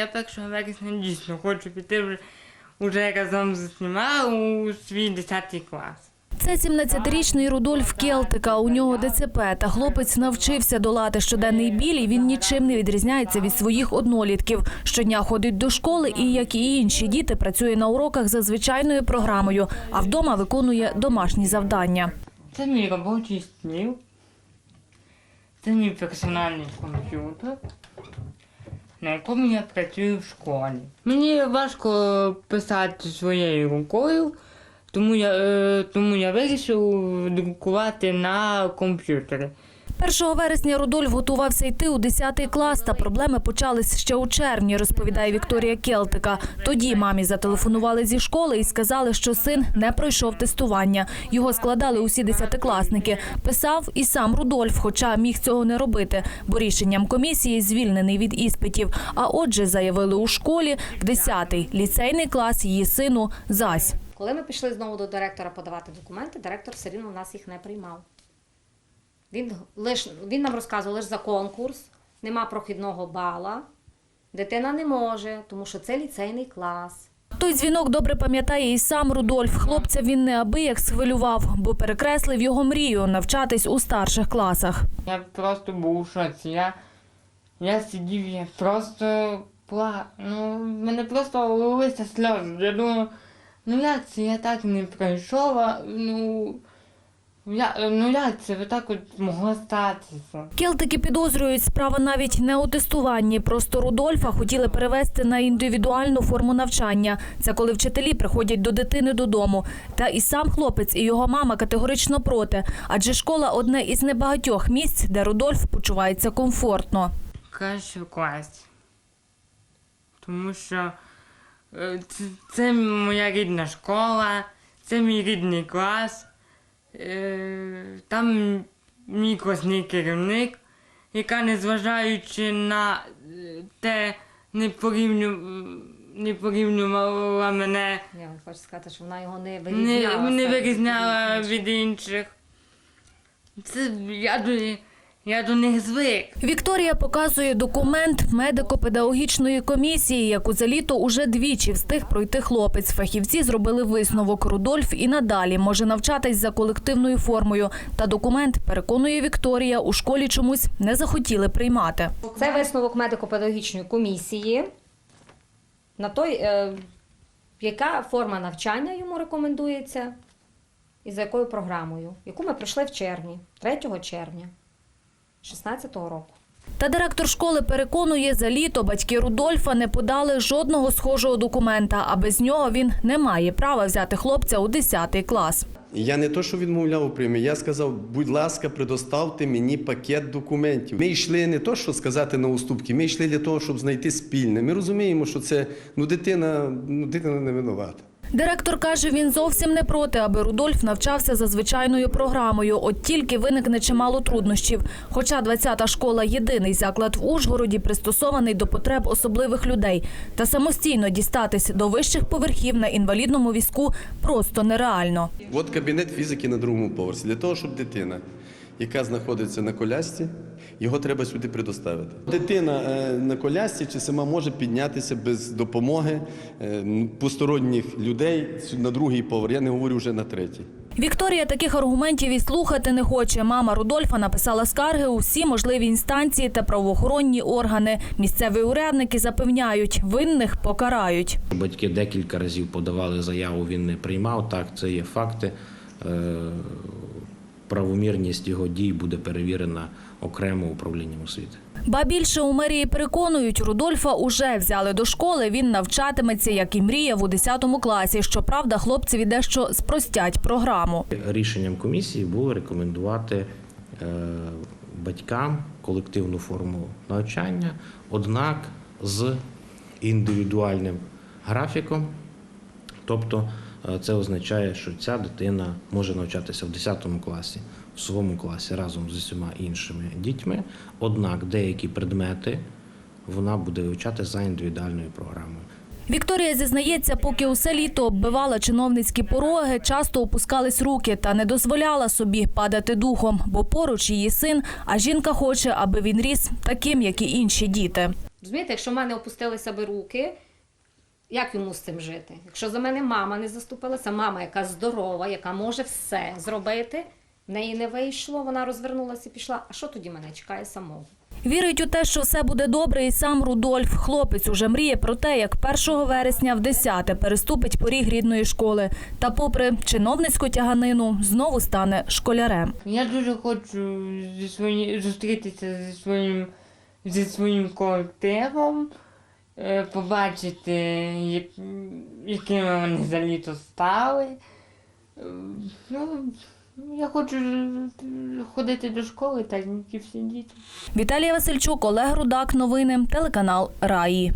Я 1 вересня дійсно хочу піти вже, вже разом з усіма у свій 10 клас. Це 17-річний Рудольф Келтика. У нього ДЦП, та хлопець навчився долати щоденний біль, і він нічим не відрізняється від своїх однолітків. Щодня ходить до школи і, як і інші діти, працює на уроках за звичайною програмою, а вдома виконує домашні завдання. Це мій робочий стіл. Це мій персональний комп'ютер, на якому я працюю в школі. Мені важко писати своєю рукою, тому я, е, тому я вирішив друкувати на комп'ютері. 1 вересня Рудольф готувався йти у 10 клас, та проблеми почались ще у червні, розповідає Вікторія Келтика. Тоді мамі зателефонували зі школи і сказали, що син не пройшов тестування. Його складали усі десятикласники. Писав і сам Рудольф, хоча міг цього не робити, бо рішенням комісії звільнений від іспитів. А отже, заявили у школі в 10-й ліцейний клас її сину зась. Коли ми пішли знову до директора подавати документи, директор все рівно в нас їх не приймав. Він, лиш, він нам розказував лише за конкурс, нема прохідного бала, дитина не може, тому що це ліцейний клас. Той дзвінок добре пам'ятає і сам Рудольф. Хлопця він неабияк схвилював, бо перекреслив його мрію навчатись у старших класах. Я просто був у шоці. Я, я сидів, я просто пла... Ну, в мене просто лилися сльози. Я думав, ну як це я так не пройшов, а, ну. Я, ну як це так от могло статися? Келтики підозрюють, справа навіть не у тестуванні. Просто Рудольфа хотіли перевести на індивідуальну форму навчання. Це коли вчителі приходять до дитини додому. Та і сам хлопець, і його мама категорично проти, адже школа одне із небагатьох місць, де Рудольф почувається комфортно. Краще в класі. Тому що е, це, це моя рідна школа, це мій рідний клас. Е, Там мій керівник, яка, незважаючи на е, те, не порівнювала не порівнювала мене, Я вам хочу сказати, що вона його не вирізняла. не не вирізняла від інших. Це я до, я до них звик. Вікторія показує документ медико-педагогічної комісії, яку за літо уже двічі встиг пройти хлопець. Фахівці зробили висновок. Рудольф і надалі може навчатись за колективною формою. Та документ переконує Вікторія, у школі чомусь не захотіли приймати. Це висновок медико-педагогічної комісії на той, е, яка форма навчання йому рекомендується і за якою програмою, яку ми пройшли в червні, 3 червня 2016 року. Та директор школи переконує, за літо батьки Рудольфа не подали жодного схожого документа, а без нього він не має права взяти хлопця у 10 клас. Я не то, що відмовляв у прийомі, я сказав, будь ласка, предоставте мені пакет документів. Ми йшли не то, що сказати на уступки, ми йшли для того, щоб знайти спільне. Ми розуміємо, що це ну дитина, ну дитина не винувата. Директор каже, він зовсім не проти, аби Рудольф навчався за звичайною програмою. От тільки виникне чимало труднощів. Хоча 20-та школа єдиний заклад в Ужгороді пристосований до потреб особливих людей. Та самостійно дістатись до вищих поверхів на інвалідному візку просто нереально. От кабінет фізики на другому поверсі. Для того, щоб дитина, яка знаходиться на колясці, його треба сюди предоставити. Дитина е, на колясці чи сама може піднятися без допомоги е, посторонніх людей на другий поверх. Я не говорю вже на третій. Вікторія таких аргументів і слухати не хоче. Мама Рудольфа написала скарги у всі можливі інстанції та правоохоронні органи. Місцеві урядники запевняють, винних покарають. Батьки декілька разів подавали заяву, він не приймав. Так, це є факти. Правомірність його дій буде перевірена окремо управлінням освіти. Ба більше у мерії переконують, Рудольфа уже взяли до школи. Він навчатиметься, як і мріяв у 10 класі. Щоправда, хлопцеві дещо спростять програму. Рішенням комісії було рекомендувати е, батькам колективну форму навчання, однак з індивідуальним графіком. Тобто це означає, що ця дитина може навчатися в 10 класі, в своєму класі разом з усіма іншими дітьми. Однак деякі предмети вона буде вивчати за індивідуальною програмою. Вікторія зізнається, поки усе літо оббивала чиновницькі пороги, часто опускались руки та не дозволяла собі падати духом, бо поруч її син, а жінка хоче, аби він ріс таким, як і інші діти. Розумієте, якщо в мене опустилися би руки, як йому з цим жити? Якщо за мене мама не заступилася, мама, яка здорова, яка може все зробити, в неї не вийшло, вона розвернулася і пішла. А що тоді мене чекає самого? Вірить у те, що все буде добре, і сам Рудольф. Хлопець уже мріє про те, як 1 вересня в 10 переступить поріг рідної школи. Та, попри чиновницьку тяганину, знову стане школярем. Я дуже хочу зі свої... зустрітися зі своїм, зі своїм колективом, побачити, як... якими вони за літо стали. Е, Ну, я хочу ходити до школи, так як і всі діти. Віталія Васильчук, Олег Рудак. Новини. Телеканал Раї.